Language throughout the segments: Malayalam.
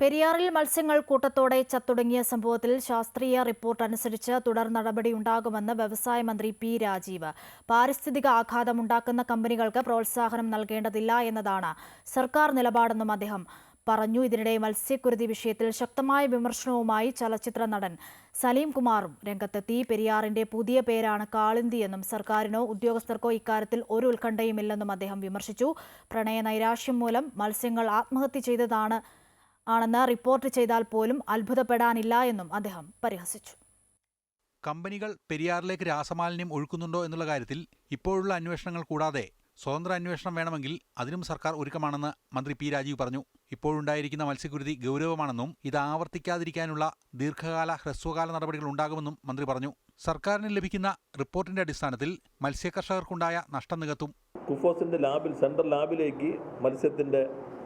പെരിയാറിൽ മത്സ്യങ്ങൾ കൂട്ടത്തോടെ ചത്തൊടുങ്ങിയ സംഭവത്തിൽ ശാസ്ത്രീയ റിപ്പോർട്ട് അനുസരിച്ച് തുടർ നടപടിയുണ്ടാകുമെന്ന് വ്യവസായ മന്ത്രി പി രാജീവ്. പാരിസ്ഥിതിക ആഘാതമുണ്ടാക്കുന്ന കമ്പനികൾക്ക് പ്രോത്സാഹനം നൽകേണ്ടതില്ല എന്നതാണ് സർക്കാർ നിലപാടെന്നും അദ്ദേഹം പറഞ്ഞു. ഇതിനിടെ മത്സ്യക്കുരുതി വിഷയത്തിൽ ശക്തമായ വിമർശനവുമായി ചലച്ചിത്ര നടൻ സലീം കുമാറും രംഗത്തെത്തി. പെരിയാറിന്റെ പുതിയ പേരാണ് കാളിന്തിയെന്നും സർക്കാരിനോ ഉദ്യോഗസ്ഥർക്കോ ഇക്കാര്യത്തിൽ ഒരു ഉത്കണ്ഠയുമില്ലെന്നും അദ്ദേഹം വിമർശിച്ചു. പ്രണയ നൈരാശ്യം മൂലം മത്സ്യങ്ങൾ ആത്മഹത്യ ചെയ്തതാണ് ആണെന്ന് റിപ്പോർട്ട് ചെയ്താൽ പോലും അത്ഭുതപ്പെടാനില്ല എന്നും അദ്ദേഹം പരിഹസിച്ചു. കമ്പനികൾ പെരിയാറിലേക്ക് രാസമാലിന്യം ഒഴുക്കുന്നുണ്ടോ എന്നുള്ള കാര്യത്തിൽ ഇപ്പോഴുള്ള അന്വേഷണങ്ങൾ കൂടാതെ സ്വതന്ത്ര അന്വേഷണം വേണമെങ്കിൽ അതിനും സർക്കാർ ഒരുക്കമാണെന്ന് മന്ത്രി പി രാജീവ് പറഞ്ഞു. ഇപ്പോഴുണ്ടായിരിക്കുന്ന മത്സ്യക്കുരുതി ഗൗരവമാണെന്നും ഇത് ആവർത്തിക്കാതിരിക്കാനുള്ള ദീർഘകാല ഹ്രസ്വകാല നടപടികൾ ഉണ്ടാകുമെന്നും മന്ത്രി പറഞ്ഞു. സർക്കാരിന് ലഭിക്കുന്ന റിപ്പോർട്ടിന്റെ അടിസ്ഥാനത്തിൽ മത്സ്യകർഷകർക്കുണ്ടായ നഷ്ടം നികത്തും. കുഫോസിന്റെ ലാബിൽ സെൻട്രൽ ലാബിലേക്ക് മത്സ്യത്തിന്റെ അഹ്,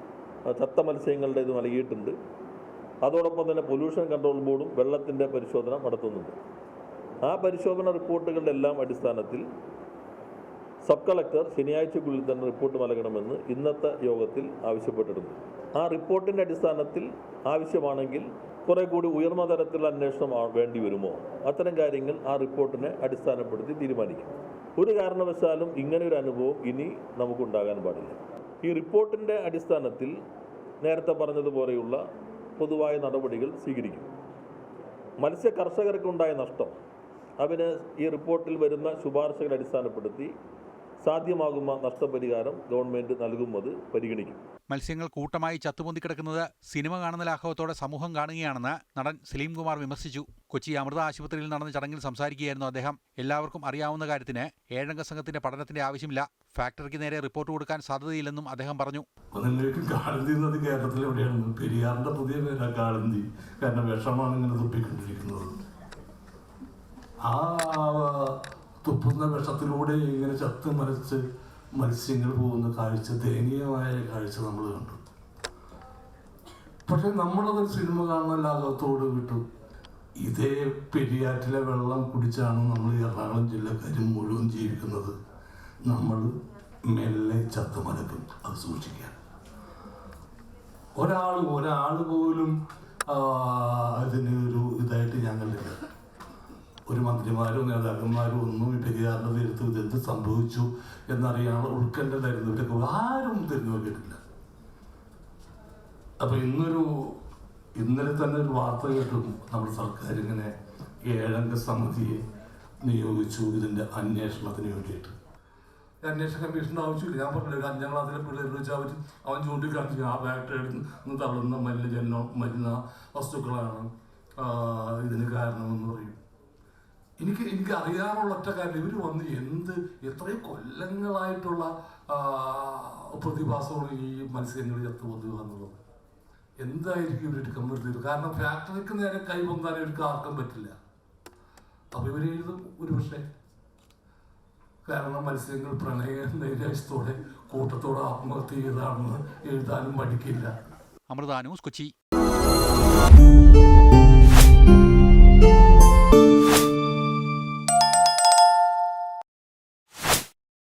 ചത്ത മത്സ്യങ്ങളുടെ ഇത് നൽകിയിട്ടുണ്ട്. അതോടൊപ്പം തന്നെ പൊല്യൂഷൻ കൺട്രോൾ ബോർഡും വെള്ളത്തിന്റെ പരിശോധന നടത്തുന്നുണ്ട്. ആ പരിശോധന റിപ്പോർട്ടുകളുടെ എല്ലാം അടിസ്ഥാനത്തിൽ സബ് കളക്ടർ ശനിയാഴ്ചക്കുള്ളിൽ തന്നെ റിപ്പോർട്ട് നൽകണമെന്ന് ഇന്നത്തെ യോഗത്തിൽ ആവശ്യപ്പെട്ടിട്ടുണ്ട്. ആ റിപ്പോർട്ടിന്റെ അടിസ്ഥാനത്തിൽ ആവശ്യമാണെങ്കിൽ കുറെ കൂടി ഉയർന്ന തരത്തിലുള്ള അന്വേഷണം വേണ്ടി വരുമോ? അത്തരം കാര്യങ്ങൾ ആ റിപ്പോർട്ടിനെ അടിസ്ഥാനപ്പെടുത്തി തീരുമാനിക്കും. ഒരു കാരണവശാലും ഇങ്ങനെ ഒരു അനുഭവം ഇനി നമുക്കുണ്ടാകാൻ പാടില്ല. ഈ റിപ്പോർട്ടിന്റെ അടിസ്ഥാനത്തിൽ നേരത്തെ പറഞ്ഞതുപോലെയുള്ള പൊതുവായ നടപടികൾ സ്വീകരിക്കും. മത്സ്യ കർഷകർക്കുണ്ടായ നഷ്ടം അവന് ഈ റിപ്പോർട്ടിൽ വരുന്ന ശുപാർശകൾ അടിസ്ഥാനപ്പെടുത്തി സാധ്യമാകുന്ന നഷ്ടപരിഹാരം ഗവൺമെന്റ് നൽകുന്നത് പരിഗണിക്കും. മത്സ്യങ്ങൾ കൂട്ടമായി ചത്തുപൊന്തിക്കിടക്കുന്നത് സിനിമ കാണുന്ന ലാഘവത്തോടെ സമൂഹം കാണുകയാണെന്ന് നടൻ സലീം കുമാർ വിമർശിച്ചു. കൊച്ചി അമൃത ആശുപത്രിയിൽ നടന്ന ചടങ്ങിൽ സംസാരിക്കുകയായിരുന്നു അദ്ദേഹം. എല്ലാവർക്കും അറിയാവുന്ന കാര്യത്തിന് ഏഴംഗ സംഘത്തിന്റെ പഠനത്തിന്റെ ആവശ്യമില്ല. ഫാക്ടറിക്ക് നേരെ റിപ്പോർട്ട് കൊടുക്കാൻ സാധ്യതയില്ലെന്നും അദ്ദേഹം പറഞ്ഞു. കേരളത്തിൽ പുതിയ കാരണം ഇങ്ങനെ ആ തുപ്പുന്ന വിഷത്തിലൂടെ ഇങ്ങനെ ചത്ത് മരിച്ച് മത്സ്യങ്ങൾ പോകുന്ന കാഴ്ച ദയനീയമായ കാഴ്ച നമ്മൾ കണ്ടു. പക്ഷെ നമ്മളതൊരു സിനിമ കാണുന്ന ലാഘവത്തോട് വിട്ടു ഇതേ പെരിയാറ്റിലെ വെള്ളം കുടിച്ചാണ് നമ്മൾ എറണാകുളം ജില്ലക്കാരും മുഴുവൻ ജീവിക്കുന്നത്. നമ്മൾ മെല്ലെ ചത്തുമലക്കും അത് സൂക്ഷിക്കുക ഒരാൾ ഒരാൾ പോലും അതിന് ഒരു ഇതായിട്ട് ഞാൻ കണ്ടില്ല. ഒരു മന്ത്രിമാരോ നേതാക്കന്മാരോ ഒന്നും ഈ പെരിയാറിന്റെ തീരത്ത് ഇതെന്ത് സംഭവിച്ചു എന്നറിയാനുള്ള ഉൾക്കണ്ട തരുന്നു. ഇവരൊക്കെ ആരും തിരിഞ്ഞു നോക്കിയിട്ടില്ല അപ്പൊ ഇന്നൊരു ഇന്നലെ തന്നെ ഒരു വാർത്ത കേട്ടും നമ്മുടെ സർക്കാർ ഇങ്ങനെ ഏഴംഗ സമിതിയെ നിയോഗിച്ചു ഇതിന്റെ അന്വേഷണത്തിന് വേണ്ടിയിട്ട്. അന്വേഷണ കമ്മീഷന്റെ ആവശ്യമില്ല. ഞാൻ പറഞ്ഞില്ല ഒരു അഞ്ചാം ക്ലാസ്സിലെ പിള്ളേർ വെച്ചാൽ അവർ അവൻ ചൂണ്ടിക്കാണിച്ചു ആ ഫാക്ടറിയിൽ നിന്ന് തള്ളുന്ന മലിനജന്യ മലിന വസ്തുക്കളാണ് ഇതിന് കാരണമെന്ന് പറയും. എനിക്ക് എനിക്ക് അറിയാനുള്ള ഒറ്റ കാര്യം ഇവർ വന്ന് എന്ത് എത്രയും കൊല്ലങ്ങളായിട്ടുള്ള പ്രതിഭാസമാണ് ഈ മത്സ്യങ്ങൾ ചത്തുപോകുക എന്നുള്ളത്. എന്തായിരിക്കും ഇവർ എടുക്കാൻ പറ്റുന്നത് കാരണം ഫാക്ടറിക്ക് നേരെ കൈ പൊന്താൻ ഇവർക്ക് ആർക്കും പറ്റില്ല. അപ്പൊ ഇവർ എഴുതും ഒരു പക്ഷേ കാരണം മത്സ്യങ്ങൾ പ്രണയ നൈരാശ്യത്തോടെ കൂട്ടത്തോടെ ആത്മഹത്യ ചെയ്താണെന്ന് എഴുതാനും മടിക്കില്ല. അമൃത ന്യൂസ് കൊച്ചി.